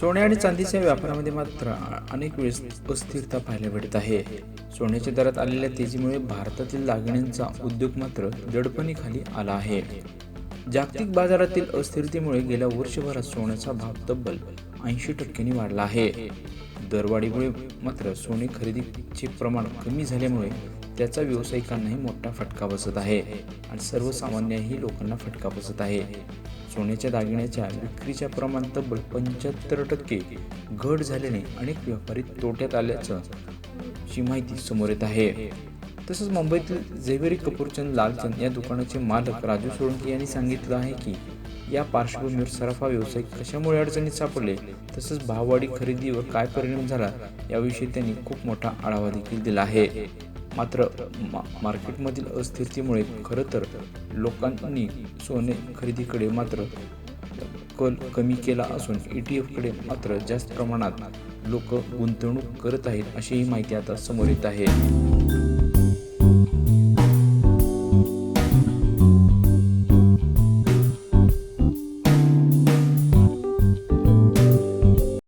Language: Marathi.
सोने आणि चांदीच्या व्यापारामध्ये मात्र अनेक वेळेस अस्थिरता पाहायला मिळत आहे. सोन्याच्या दरात आलेल्या तेजीमुळे भारतातील दागिन्यांचा उद्योग मात्र दडपणीखाली आला आहे. जागतिक बाजारातील अस्थिरतेमुळे गेल्या वर्षभरात सोन्याचा भाव तब्बल ऐंशी टक्क्यांनी वाढला आहे. दरवाढीमुळे मात्र सोने खरेदीचे प्रमाण कमी झाल्यामुळे त्याचा व्यावसायिकांनाही मोठा फटका बसत आहे आणि सर्वसामान्यही लोकांना फटका बसत आहे. सोन्याच्या दागिन्याच्या विक्रीच्या प्रमाण तब्बल पंच्याहत्तर टक्के घट झाल्याने अनेक व्यापारी तोट्यात आल्याचं ची माहिती समोर येत आहे. तसंच मुंबईतील झेवेरी कपूरचंद लालचंद या दुकानाचे मालक राजू सोळंकी यांनी सांगितलं आहे की या पार्श्वभूमीवर सराफा व्यावसायिक कशामुळे अडचणीत सापडले? तसंच भाववाढी खरेदीवर काय परिणाम झाला? याविषयी त्यांनी खूप मोठा आढावा देखील दिला आहे. मात्र मा मार्केटमधील अस्थिरतेमुळे खरं तर लोकांनी सोने खरेदीकडे मात्र कल कमी केला असून ई टी एफकडे मात्र जास्त प्रमाणात लोक गुंतवणूक करत आहेत अशीही माहिती आता समोर येत आहे.